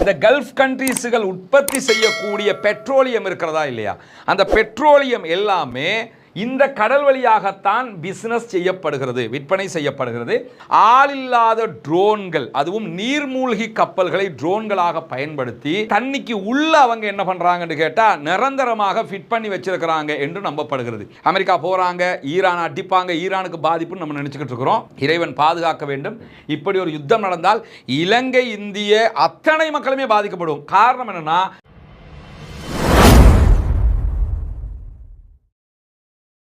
இந்த கல்ஃப் கண்ட்ரீஸுகள் உற்பத்தி செய்யக்கூடிய பெட்ரோலியம் இருக்கிறதா இல்லையா? அந்த பெட்ரோலியம் எல்லாமே இந்த கடல் வழியாகத்தான் பிஸ்னஸ் செய்யப்படுகிறது விற்பனை செய்யப்படுகிறது. ஆளில்லாத ட்ரோன்கள் அதுவும் நீர்மூழ்கி கப்பல்களை ட்ரோன்களாக பயன்படுத்தி தண்ணிக்கு உள்ள அவங்க என்ன பண்றாங்கன்னு கேட்டால் நிரந்தரமாக ஃபிட் பண்ணி வச்சிருக்கிறாங்க என்று நம்பப்படுகிறது. அமெரிக்கா போறாங்க ஈரான் அடிப்பாங்க ஈரானுக்கு பாதிப்புன்னு நம்ம நினைச்சுக்கிட்டு இருக்கிறோம். இறைவன் பாதுகாக்க வேண்டும். இப்படி ஒரு யுத்தம் நடந்தால் இலங்கை இந்திய அத்தனை மக்களுமே பாதிக்கப்படும். காரணம் என்னன்னா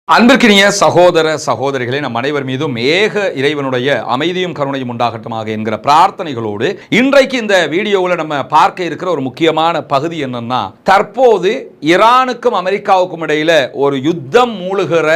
அன்பிற்கினிய சகோதர சகோதரிகளே நம் அனைவர் மீதும் ஏக இறைவனுடைய அமைதியும் கருணையும் உண்டாகட்டுமாக என்கிற பிரார்த்தனைகளோடு இன்றைக்கு இந்த வீடியோவில் நம்ம பார்க்க இருக்கிற ஒரு முக்கியமான பகுதி என்னன்னா தற்போது ஈரானுக்கும் அமெரிக்காவுக்கும் இடையில் ஒரு யுத்தம் மூழுகிற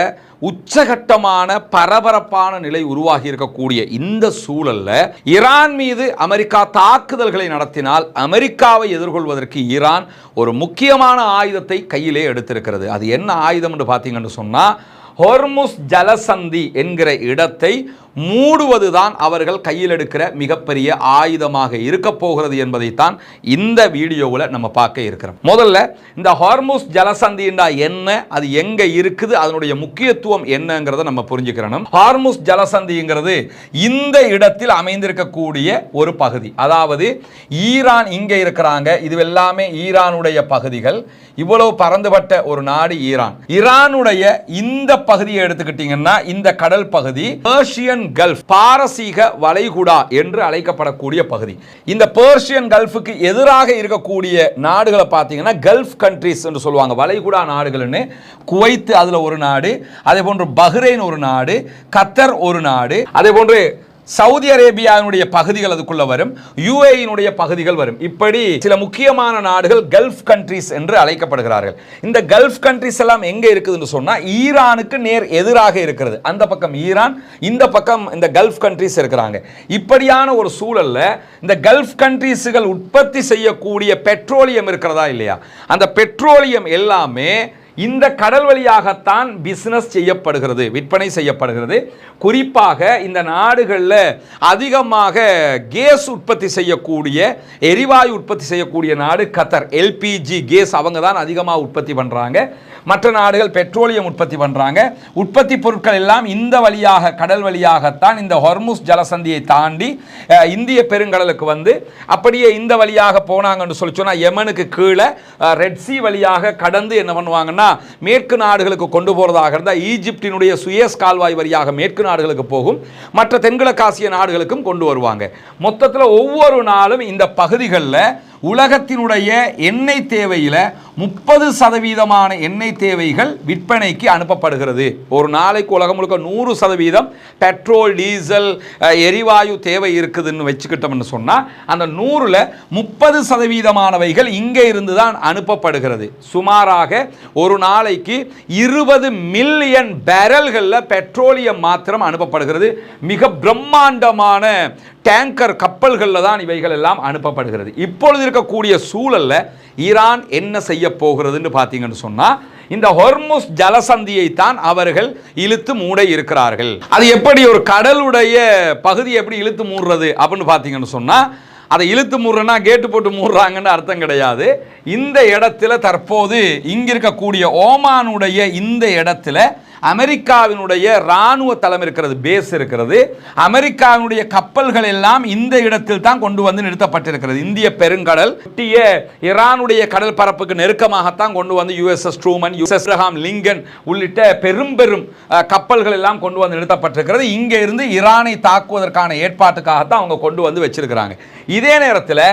உச்சகட்டமான பரபரப்பான நிலை உருவாகி இருக்கக்கூடிய இந்த சூழல்ல ஈரான் மீது அமெரிக்கா தாக்குதல்களை நடத்தினால் அமெரிக்காவை எதிர்கொள்வதற்கு ஈரான் ஒரு முக்கியமான ஆயுதத்தை கையிலே எடுத்திருக்கிறது. அது என்ன ஆயுதம் என்று பார்த்தீங்கன்னு சொன்னால் ஹொர்முஸ் ஜலசந்தி என்கிற இடத்தை மூடுவதுதான் அவர்கள் கையில் எடுக்கிற மிகப்பெரிய ஆயுதமாக இருக்க போகிறது என்பதைத்தான் இந்த வீடியோவில் நம்ம பார்க்க இருக்கிறோம். முதல்ல இந்த ஹார்மோஸ் ஜலசந்தின்னா என்ன அது எங்க இருக்குது அதனுடைய முக்கியத்துவம் என்னங்கிறத நம்ம புரிஞ்சுக்கிறோம் ஹார்மோஸ் ஜலசந்திங்கிறது இந்த இடத்தில் அமைந்திருக்கக்கூடிய ஒரு பகுதி. அதாவது ஈரான் இங்கே இருக்கிறாங்க இது எல்லாமே ஈரானுடைய பகுதிகள். இவ்வளவு பறந்துபட்ட ஒரு நாடு ஈரான். ஈரானுடைய இந்த பகுதியை எடுத்துக்கிட்டீங்கன்னா இந்த கடல் பகுதி பேர்ஷியன் கல்ஃப் பாரசீக வளைகுடா என்று அழைக்கப்படக்கூடிய பகுதி. இந்த பேர்ஷியன் கல்ஃபுக்கு எதிராக இருக்கக்கூடிய நாடுகளை பார்த்தீங்கன்னா கல்ஃப் கண்ட்ரிஸ் என்று சொல்லுவாங்க. வளைகுடா நாடுகள்னு குவைத்து அதுல ஒரு நாடு அதே போன்று பஹ்ரைன் ஒரு நாடு கத்தர் ஒரு நாடு அதே போன்று சவுதி அரேபியாவினுடைய பகுதிகள் அதுக்குள்ள வரும். யுஏயினுடைய பகுதிகள் வரும். இப்படி சில முக்கியமான நாடுகள் கல்ஃப் கண்ட்ரிஸ் என்று அழைக்கப்படுகிறார்கள். இந்த கல்ஃப் கண்ட்ரிஸ் எல்லாம் எங்க இருக்குதுன்னு சொன்னா ஈரானுக்கு நேர் எதிராக இருக்கிறது. அந்த பக்கம் ஈரான் இந்த பக்கம் இந்த கல்ஃப் கண்ட்ரிஸ் இருக்கிறாங்க. இப்படியான ஒரு சூழல்ல இந்த கல்ஃப் கண்ட்ரிஸுகள் உற்பத்தி செய்யக்கூடிய பெட்ரோலியம் இருக்கிறதா இல்லையா? அந்த பெட்ரோலியம் எல்லாமே இந்த கடல் வழியாகத்தான் பிசினஸ் செய்யப்படுகிறது விற்பனை செய்யப்படுகிறது. குறிப்பாக இந்த நாடுகளில் அதிகமாக கேஸ் உற்பத்தி செய்யக்கூடிய எரிவாயு உற்பத்தி செய்யக்கூடிய நாடு கத்தர் எல்பிஜி கேஸ் அவங்க தான் அதிகமாக உற்பத்தி பண்ணுறாங்க மற்ற நாடுகள் பெட்ரோலியம் உற்பத்தி பண்ணுறாங்க உற்பத்தி பொருட்கள் எல்லாம் இந்த வழியாக கடல் வழியாகத்தான் இந்த ஹொர்முஸ் ஜலசந்தியை தாண்டி இந்திய பெருங்கடலுக்கு வந்து அப்படியே இந்த வழியாக போனாங்கன்னு சொல்லி சொன்னால் யமனுக்கு கீழே ரெட்சி வழியாக கடந்து என்ன பண்ணுவாங்கன்னா மேற்கு நாடுகளுக்கு கொண்டு போகிறதாக இருந்தால் ஈஜிப்டினுடைய சுயஸ் கால்வாய் வழியாக மேற்கு நாடுகளுக்கு போகும் மற்ற தென்கிழக்காசிய நாடுகளுக்கும் கொண்டு வருவாங்க. மொத்தத்தில் ஒவ்வொரு நாளும் இந்த பகுதிகளில் உலகத்தினுடைய எண்ணெய் தேவையில் முப்பது சதவீதமான எண்ணெய் தேவைகள் விற்பனைக்கு அனுப்பப்படுகிறது. ஒரு நாளைக்கு உலகம் முழுக்க நூறு சதவீதம் பெட்ரோல் டீசல் எரிவாயு தேவை இருக்குதுன்னு வச்சுக்கிட்டோம்னு சொன்னால் அந்த நூறில் முப்பது சதவீதமானவைகள் இங்கே இருந்து தான் அனுப்பப்படுகிறது. சுமாராக ஒரு நாளைக்கு இருபது மில்லியன் பேரல்களில் பெட்ரோலியம் மாத்திரம் அனுப்பப்படுகிறது. மிக பிரம்மாண்டமான டேங்கர் கப்பல்களில் தான் இவைகள் எல்லாம் அனுப்பப்படுகிறது. இப்பொழுது இருக்கக்கூடிய சூழல்ல ஈரான் என்ன செய்ய போகிறதுன்னு பார்த்தீங்கன்னு சொன்னால் இந்த ஹொர்முஸ் ஜலசந்தியை தான் அவர்கள் இழுத்து மூட இருக்கிறார்கள். அது எப்படி ஒரு கடலுடைய பகுதி எப்படி இழுத்து மூடுறது அப்படின்னு பார்த்தீங்கன்னு சொன்னால் அதை இழுத்து மூடுறனா கேட்டு போட்டு மூடுறாங்கன்னு அர்த்தம் கிடையாது. இந்த இடத்துல தற்போது இங்கிருக்கக்கூடிய ஓமானுடைய இந்த இடத்துல அமெரிக்காவினுடைய ராணுவ தளம் இருக்கிறது பேஸ் இருக்கிறது. அமெரிக்காவினுடைய கப்பல்கள் எல்லாம் இந்த இடத்தில் தான் கொண்டு வந்து நிறுத்தப்பட்டிருக்கிறது. இந்திய பெருங்கடல் ஒட்டிய ஈரானுடைய கடல் பரப்புக்கு நெருக்கமாகத்தான் கொண்டு வந்து யுஎஸ்எஸ் ட்ரூமன் யுஎஸ்எஸ் லிங்கன் உள்ளிட்ட பெரும் பெரும் கப்பல்கள் எல்லாம் கொண்டு வந்து நிறுத்தப்பட்டிருக்கிறது. இங்கே இருந்து ஈரானை தாக்குவதற்கான ஏற்பாட்டுக்காகத்தான் அவங்க கொண்டு வந்து வச்சிருக்கிறாங்க. இதே நேரத்தில்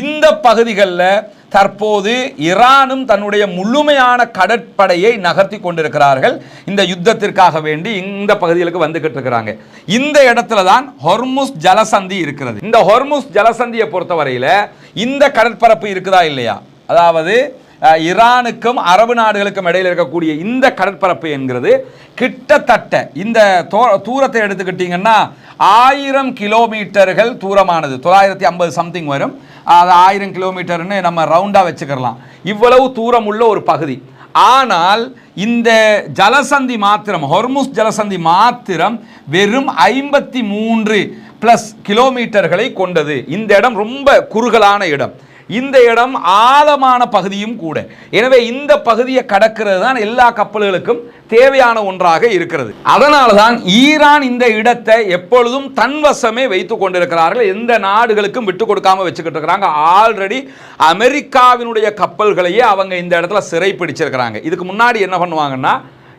இந்த பகுதிகளில் தற்போது ஈரானும் தன்னுடைய முழுமையான கடற்படையை நகர்த்தி கொண்டிருக்கிறார்கள். இந்த யுத்தத்திற்காக வேண்டி இந்த பகுதிகளுக்கு வந்துகிட்டு இருக்கிறாங்க. இந்த இடத்துல தான் ஹொர்முஸ் ஜலசந்தி இருக்கிறது. இந்த ஹொர்முஸ் ஜலசந்தியை பொறுத்தவரையில் இந்த கடற்பரப்பு இருக்குதா இல்லையா? அதாவது ஈரானுக்கும் அரபு நாடுகளுக்கும் இடையில் இருக்கக்கூடிய இந்த கடற்பரப்பு என்கிறது கிட்டத்தட்ட இந்த தூரத்தை எடுத்துக்கிட்டிங்கன்னா ஆயிரம் கிலோமீட்டர்கள் தூரமானது. தொள்ளாயிரத்தி ஐம்பது சம்திங் வரும். அது ஆயிரம் கிலோமீட்டர்னு நம்ம ரவுண்டாக வச்சுக்கலாம் இவ்வளவு தூரம் உள்ள ஒரு பகுதி. ஆனால் இந்த ஜலசந்தி மாத்திரம் ஹொர்முஸ் ஜலசந்தி மாத்திரம் வெறும் ஐம்பத்தி மூன்று ப்ளஸ் கிலோமீட்டர்களை கொண்டது. இந்த இடம் ரொம்ப குறுகலான இடம். இந்த இடம் ஆழமான பகுதியும் கூட. எனவே இந்த பகுதியை கடக்கிறது தான் எல்லா கப்பல்களுக்கும் தேவையான ஒன்றாக இருக்கிறது. அதனால தான் ஈரான் இந்த இடத்தை எப்பொழுதும் தன்வசமே வைத்து கொண்டிருக்கிறார்கள். எந்த நாடுகளுக்கும் விட்டு கொடுக்காம வச்சுக்கிட்டு இருக்கிறாங்க. ஆல்ரெடி அமெரிக்காவினுடைய கப்பல்களையே அவங்க இந்த இடத்துல சிறை பிடிச்சிருக்கிறாங்க இதுக்கு முன்னாடி என்ன பண்ணுவாங்கன்னா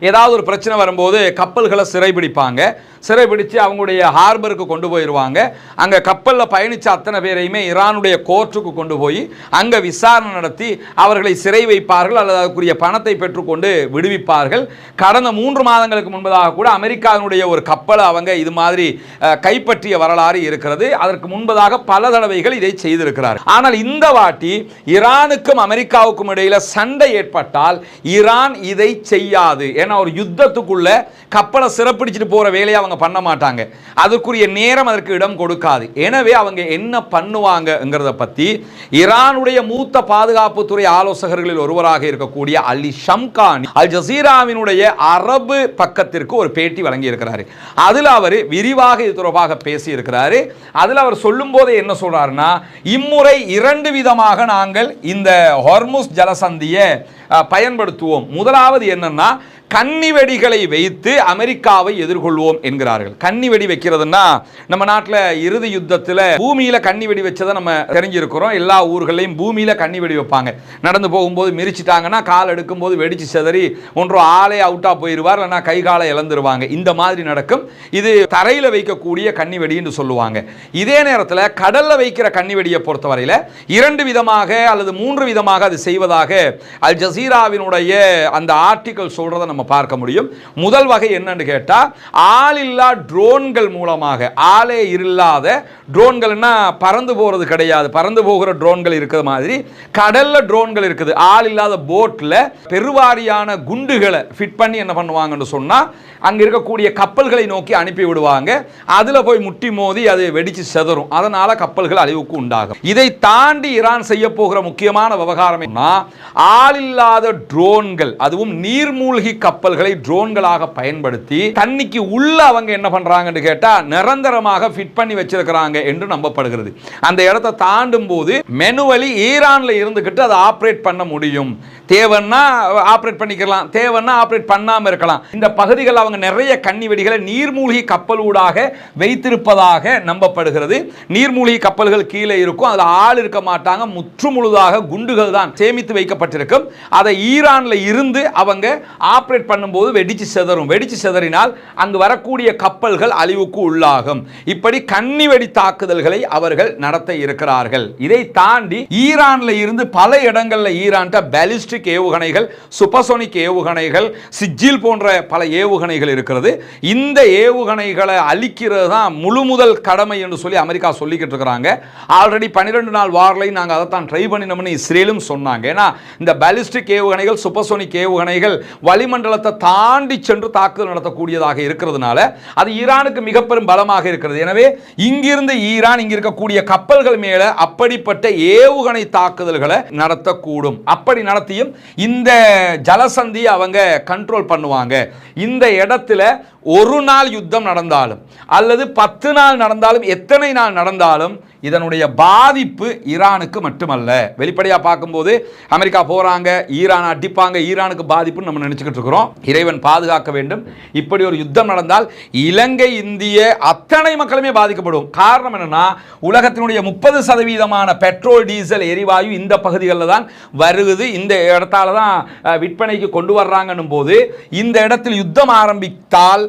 ஏதாவது ஒரு பிரச்சனை வரும்போது கப்பல்களை சிறைபிடிப்பாங்க. சிறைபிடித்து அவங்களுடைய ஹார்பருக்கு கொண்டு போயிடுவாங்க அங்கே கப்பலில் பயணித்த அத்தனை பேரையுமே ஈரானுடைய கோர்ட்டுக்கு கொண்டு போய் அங்கே விசாரணை நடத்தி அவர்களை சிறை வைப்பார்கள் அல்லது அதுக்குரிய பணத்தை பெற்றுக்கொண்டு விடுவிப்பார்கள். கடந்த மூன்று மாதங்களுக்கு முன்பதாக கூட அமெரிக்காவினுடைய ஒரு கப்பலை அவங்க இது மாதிரி கைப்பற்றிய வரலாறு இருக்கிறது. அதற்கு முன்பதாக பல தடவைகள் இதை செய்திருக்கிறார் ஆனால் இந்த வாட்டி ஈரானுக்கும் அமெரிக்காவுக்கும் இடையில் சண்டை ஏற்பட்டால் ஈரான் இதை செய்யாது. என ஏன்னா ஒரு யுத்தத்துக்குள்ள கப்பலை சிறப்பிடிச்சிட்டு போற வேலையை அவங்க பண்ண மாட்டாங்க. அதற்குரிய நேரம் அதற்கு இடம் கொடுக்காது. எனவே அவங்க என்ன பண்ணுவாங்கங்கிறத பத்தி ஈரானுடைய மூத்த பாதுகாப்புத்துறை ஆலோசகர்களில் ஒருவராக இருக்கக்கூடிய அலி ஷம்கானி அல் ஜசீராவினுடைய அரபு பக்கத்திற்கு ஒரு பேட்டி வழங்கி இருக்கிறாரு அதுல அவர் விரிவாக இது தொடர்பாக பேசி இருக்கிறாரு அதுல அவர் சொல்லும் போதே என்ன சொல்றாருன்னா இம்முறை இரண்டு விதமாக நாங்கள் இந்த ஹொர்முஸ் ஜலசந்தியை பயன்படுத்துவோம். முதலாவது என்னன்னா கன்னி வெடிகளை வைத்து அமெரிக்காவை எதிர்கொள்வோம் என்கிறார்கள். கன்னி வெடி வைக்கிறதுனா நம்ம நாட்டில் இறுதி யுத்தத்தில் பூமியில் கன்னி வெடி வச்சதை நம்ம தெரிஞ்சிருக்கிறோம். எல்லா ஊர்களையும் பூமியில் கன்னி வெடி வைப்பாங்க. நடந்து போகும்போது மிரிச்சிட்டாங்கன்னா கால் எடுக்கும்போது வெடிச்சு சிதறி ஒன்று ஆளே அவுட்டாக போயிடுவார் இல்லைன்னா கை காலை இழந்துருவாங்க. இந்த மாதிரி நடக்கும். இது தரையில் வைக்கக்கூடிய கன்னி வெடின்னு சொல்லுவாங்க. இதே நேரத்தில் கடலில் வைக்கிற கன்னி வெடியை பொறுத்தவரையில் இரண்டு விதமாக அல்லது மூன்று விதமாக அது செய்வதாக அல் ஜசீராவினுடைய அந்த ஆர்டிக்கல் சொல்கிறத நம்ம பார்க்க முடியும். முதல் வகை என்னன்னு கேட்டா ஆளில்லா ட்ரோன்கள் மூலமாக ஆளே இல்லாத ட்ரோன்கள்னா பறந்து போறது கிடையாது. பறந்து போகிற ட்ரோன்கள் இருக்கிற மாதிரி கடல்ல ட்ரோன்கள் இருக்குது. ஆள் இல்லாத போட்ல பெருவாரியான குண்டுகளை ஃபிட் பண்ணி என்ன பண்ணுவாங்கன்னு சொன்னா அங்க இருக்கக்கூடிய கப்பல்களை நோக்கி அனுப்பி விடுவாங்க. அதுல போய் முட்டி மோதி அது வெடிச்சு செதறும். அதனால கப்பல்கள் அழிவுக்கு உண்டாகும். இதை தாண்டி ஈரான் செய்ய போகிற முக்கியமான விவகாரம் ஆளில்லாத ட்ரோன்கள் அதுவும் நீர்மூழ்கி கப்பல்களை ட்ரோன்களாக பயன்படுத்தி தண்ணிக்கு உள்ள அவங்க என்ன பண்றாங்கன்னு கேட்டா நிரந்தரமாக ஃபிட் பண்ணி வச்சிருக்கிறாங்க என்று நம்பப்படுகிறது. அந்த இடத்தை தாண்டும் போது மெனுவலி ஈரான்ல இருந்துகிட்டு அதை ஆப்ரேட் பண்ண முடியும். தேவைன்னா ஆப்ரேட் பண்ணிக்கலாம். தேவைன்னா ஆப்ரேட் பண்ணாமல் இருக்கலாம். இந்த பகுதிகள் அவங்க நிறைய கன்னி வெடிகளை நீர்மூழ்கி கப்பல் ஊடாக வைத்திருப்பதாக நம்பப்படுகிறது. நீர்மூழ்கி கப்பல்கள் கீழே இருக்கும். அதில் ஆள் இருக்க மாட்டாங்க. முற்று முழுதாக குண்டுகள் தான் சேமித்து வைக்கப்பட்டிருக்கும். அதை ஈரானில் இருந்து அவங்க ஆப்ரேட் பண்ணும்போது வெடிச்சு செதறும். வெடிச்சு செதறினால் அங்கு வரக்கூடிய கப்பல்கள் அழிவுக்கு உள்ளாகும். இப்படி கன்னி வெடி தாக்குதல்களை அவர்கள் நடத்த இருக்கிறார்கள். இதை தாண்டி ஈரானில் இருந்து பல இடங்களில் ஈரான்கிட்ட பேலிஸ்டிக் ஏவுகணைகள் சுப்பசோனிக் ஏவுகணைகள் சிஜில் போன்ற பல ஏவுகணைகள் இருக்கிறது. இந்த ஏவுகணைகளை அழிக்கிறது தான் முழு முதல் கடமை என்று சொல்லி அமெரிக்கா சொல்லிக்கிட்டு இருக்கிறாங்க. ஆல்ரெடி பன்னிரெண்டு நாள் வார்லையும் நாங்கள் அதை தான் ட்ரை பண்ணினோம்னு இஸ்ரேலும் சொன்னாங்க. ஏன்னா இந்த பேலிஸ்டிக் ஏவுகணைகள் சுப்பசோனிக் ஏவுகணைகள் வளிமண்டலத்தை தாண்டி சென்று தாக்குதல் நடத்தக்கூடியதாக இருக்கிறதுனால அது ஈரானுக்கு மிக பெரும் பலமாக இருக்கிறது. எனவே இங்கிருந்து ஈரான் இங்க இருக்கக்கூடிய கப்பல்கள் மேல அப்படிப்பட்ட ஏவுகணை தாக்குதல்களை நடத்தக்கூடும். அப்படி நடத்தியும் இந்த ஜலசந்தியை அவங்க கண்ட்ரோல் பண்ணுவாங்க. இந்த இடத்துல ஒரு நாள் யுத்தம் நடந்தாலும் அல்லது பத்து நாள் நடந்தாலும் எத்தனை நாள் நடந்தாலும் இதனுடைய பாதிப்பு ஈரானுக்கு மட்டுமல்ல. வெளிப்படையாக பார்க்கும்போது அமெரிக்கா போகிறாங்க ஈரான் அடிப்பாங்க ஈரானுக்கு பாதிப்புன்னு நம்ம நினச்சிக்கிட்டு இருக்கிறோம். இறைவன் பாதுகாக்க வேண்டும். இப்படி ஒரு யுத்தம் நடந்தால் இலங்கை இந்திய அத்தனை மக்களுமே பாதிக்கப்படும். காரணம் என்னென்னா உலகத்தினுடைய முப்பது சதவீதமான பெட்ரோல் டீசல் எரிவாயு இந்த பகுதிகளில் தான் வருகுது. இந்த இடத்தால தான் விற்பனைக்கு கொண்டு வர்றாங்கன்னும் போது இந்த இடத்தில் யுத்தம் ஆரம்பித்தால்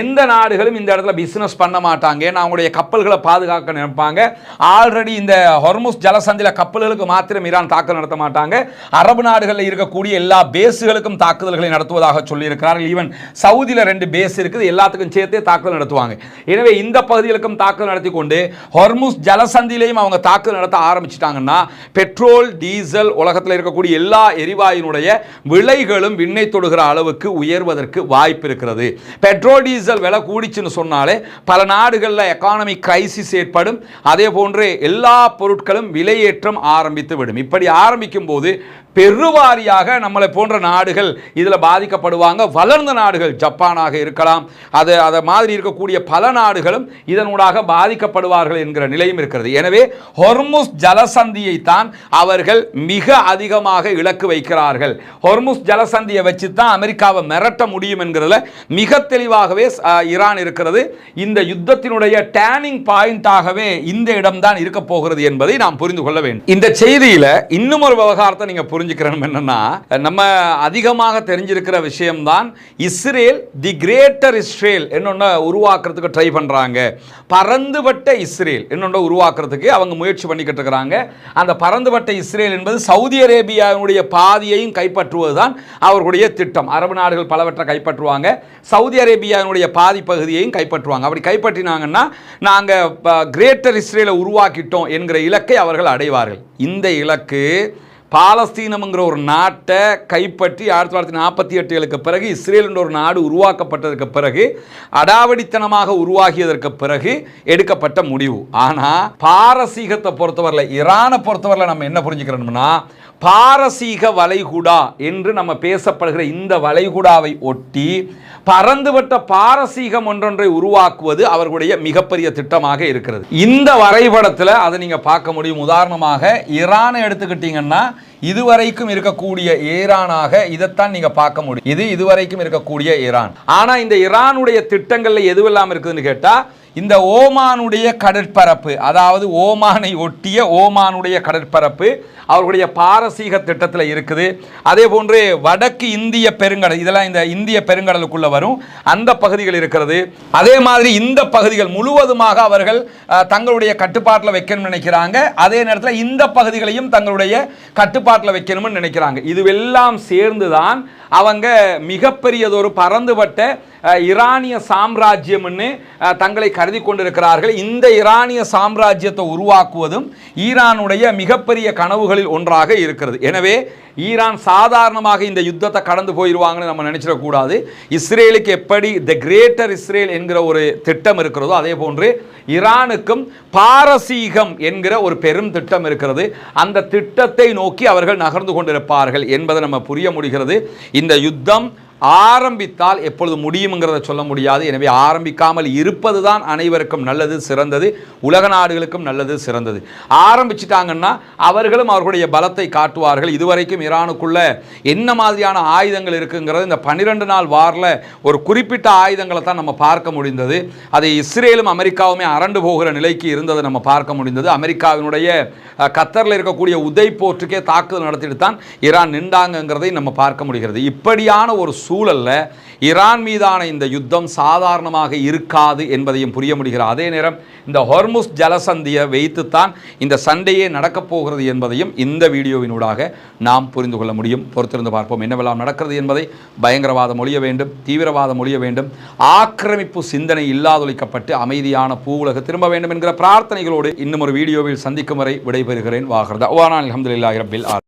எந்த நாடுகளும் இந்த இடத்துல பிஸ்னஸ் பண்ண மாட்டாங்க. ஏன்னா அவங்களுடைய கப்பல்களை பாதுகாக்க நினைப்பாங்க. ஆல்ரெடி இந்த ஹொர்முஸ் ஜலசந்தில கப்பல்களுக்கு மாத்திரம் ஈரான் தாக்குதல் நடத்த மாட்டாங்க. அரபு நாடுகளில் இருக்கக்கூடிய எல்லா பேஸுகளுக்கும் தாக்குதல்களை நடத்துவதாக சொல்லியிருக்கிறார்கள். ஈவன் சவுதியில் ரெண்டு பேஸ் இருக்குது. எல்லாத்துக்கும் சேர்த்தே தாக்குதல் நடத்துவாங்க. எனவே இந்த பகுதிகளுக்கும் தாக்குதல் நடத்தி கொண்டு ஹொர்முஸ் ஜலசந்திலையும் அவங்க தாக்குதல் நடத்த ஆரம்பிச்சிட்டாங்கன்னா பெட்ரோல் டீசல் உலகத்தில் இருக்கக்கூடிய எல்லா எரிவாயுனுடைய விலைகளும் விண்ணை தொடுகிற அளவுக்கு உயர்வதற்கு வாய்ப்பு இருக்கிறது. பெட்ரோல் டீசல் விலை கூடிச்சுன்னு சொன்னாலே பல நாடுகளில் எக்கானமி கிரைசிஸ் ஏற்படும். அதே போன்று எல்லா பொருட்களும் விலையேற்றம் ஆரம்பித்து விடும். இப்படி ஆரம்பிக்கும் போது பெருவாரியாக நம்மளை போன்ற நாடுகள் இதில் பாதிக்கப்படுவாங்க. வளர்ந்த நாடுகள் ஜப்பானாக இருக்கலாம். அது அதை மாதிரி இருக்கக்கூடிய பல நாடுகளும் இதனூடாக பாதிக்கப்படுவார்கள் என்கிற நிலையும் இருக்கிறது. எனவே ஹொர்முஸ் ஜலசந்தியை தான் அவர்கள் மிக அதிகமாக இலக்கு வைக்கிறார்கள். ஹொர்முஸ் ஜலசந்தியை வச்சு தான் அமெரிக்காவை மிரட்ட முடியும் என்கிறதுல மிக தெளிவாகவே ஈரான் இருக்கிறது. இந்த யுத்தத்தினுடைய டேனிங் பாயிண்டாகவே இந்த இடம்தான் இருக்க போகிறது என்பதை நாம் புரிந்து கொள்ள வேண்டும். இந்த செய்தியில் இன்னும் ஒரு விவகாரத்தை புரிஞ்சு புரிஞ்சுக்கிறோம் என்னன்னா நம்ம அதிகமாக தெரிஞ்சிருக்கிற விஷயம்தான் இஸ்ரேல் தி கிரேட்டர் இஸ்ரேல் என்னொன்னு உருவாக்குறதுக்கு ட்ரை பண்ணுறாங்க பறந்துபட்ட இஸ்ரேல் என்னொன்று உருவாக்குறதுக்கு அவங்க முயற்சி பண்ணிக்கிட்டு இருக்கிறாங்க. அந்த பறந்துபட்ட இஸ்ரேல் என்பது சவுதி அரேபியாவினுடைய பாதியையும் கைப்பற்றுவது தான் அவர்களுடைய திட்டம். அரபு நாடுகள் பலவற்றை கைப்பற்றுவாங்க. சவுதி அரேபியாவினுடைய பாதி பகுதியையும் கைப்பற்றுவாங்க. அப்படி கைப்பற்றினாங்கன்னா நாங்கள் கிரேட்டர் இஸ்ரேலை உருவாக்கிட்டோம் என்கிற இலக்கை அவர்கள் அடைவார்கள். இந்த இலக்கு பாலஸ்தீனம்ங்கிற ஒரு நாட்டை கைப்பற்றி ஆயிரத்தி தொள்ளாயிரத்தி நாற்பத்தி எட்டுகளுக்கு பிறகு இஸ்ரேல் என்ற ஒரு நாடு உருவாக்கப்பட்டதற்கு பிறகு அடாவடித்தனமாக உருவாகியதற்கு பிறகு எடுக்கப்பட்ட முடிவு. ஆனால் பாரசீகத்தை பொறுத்தவரையில் ஈரானை பொறுத்தவரையில் நம்ம என்ன புரிஞ்சுக்கிறோம்னா பாரசீக வளைகுடா என்று நம்ம பேசப்படுகிற இந்த வளைகுடாவை ஒட்டி பறந்துவிட்ட பாரசீகம் ஒன்றொன்றை உருவாக்குவது அவர்களுடைய மிகப்பெரிய திட்டமாக இருக்கிறது. இந்த வரைபடத்தில் அதை நீங்கள் பார்க்க முடியும். உதாரணமாக ஈரானை எடுத்துக்கிட்டீங்கன்னா இதுவரைக்கும் இருக்கக்கூடிய ஈரானாக இதைத்தான் நீங்க பார்க்க முடியும். இது இதுவரைக்கும் இருக்கக்கூடிய ஈரான். ஆனா இந்த ஈரானுடைய திட்டங்கள்ல எதுவெல்லாம் இருக்குதுன்னு கேட்டா இந்த ஓமானுடைய கடற்பரப்பு அதாவது ஓமானை ஒட்டிய ஓமானுடைய கடற்பரப்பு அவர்களுடைய பாரசீக திட்டத்தில் இருக்குது. அதே போன்று வடக்கு இந்திய பெருங்கடல் இதெல்லாம் இந்த இந்திய பெருங்கடலுக்குள்ளே வரும். அந்த பகுதிகள் இருக்கிறது. அதே மாதிரி இந்த பகுதிகள் முழுவதுமாக அவர்கள் தங்களுடைய கட்டுப்பாட்டில் வைக்கணும்னு நினைக்கிறாங்க. அதே நேரத்தில் இந்த பகுதிகளையும் தங்களுடைய கட்டுப்பாட்டில் வைக்கணும்னு நினைக்கிறாங்க. இதுவெல்லாம் சேர்ந்து தான் அவங்க மிகப்பெரியதொரு பறந்துபட்ட ஈரானிய சாம்ராஜ்யம்னு தங்களை கருதி கொண்டிருக்கிறார்கள். இந்த ஈரானிய சாம்ராஜ்யத்தை உருவாக்குவதும் ஈரானுடைய மிகப்பெரிய கனவுகளில் ஒன்றாக இருக்கிறது. எனவே ஈரான் சாதாரணமாக இந்த யுத்தத்தை கடந்து போயிடுவாங்கன்னு நம்ம நினச்சிடக்கூடாது. இஸ்ரேலுக்கு எப்படி த கிரேட்டர் இஸ்ரேல் என்கிற ஒரு திட்டம் இருக்கிறதோ அதே போன்று ஈரானுக்கும் பாரசீகம் என்கிற ஒரு பெரும் திட்டம் இருக்கிறது. அந்த திட்டத்தை நோக்கி அவர்கள் நகர்ந்து கொண்டிருப்பார்கள் என்பதை நம்ம புரிய முடிகிறது. இந்த யுத்தம் ஆரம்பித்தால் எப்பொழுது முடியுங்கிறத சொல்ல முடியாது. எனவே ஆரம்பிக்காமல் இருப்பது தான் அனைவருக்கும் நல்லது சிறந்தது. உலக நாடுகளுக்கும் நல்லது சிறந்தது. ஆரம்பிச்சிட்டாங்கன்னா அவர்களும் அவர்களுடைய பலத்தை காட்டுவார்கள். இதுவரைக்கும் ஈரானுக்குள்ள என்ன மாதிரியான ஆயுதங்கள் இருக்குங்கிறது இந்த பன்னிரெண்டு நாள் வாரில் ஒரு குறிப்பிட்ட ஆயுதங்களை தான் நம்ம பார்க்க முடிந்தது. அதை இஸ்ரேலும் அமெரிக்காவுமே அரண்டு போகிற நிலைக்கு இருந்ததை நம்ம பார்க்க முடிந்தது. அமெரிக்காவினுடைய கத்தரில் இருக்கக்கூடிய உதை போற்றுக்கே தாக்குதல் நடத்திட்டு தான் ஈரான் நின்றாங்கங்கிறதை நம்ம பார்க்க முடிகிறது. இப்படியான ஒரு சூழல்ல ஈரான் மீதான இந்த யுத்தம் சாதாரணமாக இருக்காது என்பதையும் புரிய முடிகிறது. அதே நேரம் இந்த ஹொர்முஸ் ஜலசந்தியை வைத்துத்தான் இந்த சண்டையே நடக்கப் போகிறது என்பதையும் இந்த வீடியோவினூடாக நாம் புரிந்து கொள்ள முடியும். பொறுத்திருந்து பார்ப்போம் என்னவெல்லாம் நடக்கிறது என்பதை. பயங்கரவாதம் ஒழிய வேண்டும் தீவிரவாதம் ஒழிய வேண்டும் ஆக்கிரமிப்பு சிந்தனை இல்லாதொழிக்கப்பட்டு அமைதியான பூவுலக திரும்ப வேண்டும் என்கிற பிரார்த்தனைகளோடு இன்னும் ஒரு வீடியோவில் சந்திக்கும் வரை விடைபெறுகிறேன். வாகர்தா. வானான் அலமதுல்லாஹி ரபில் ஆர்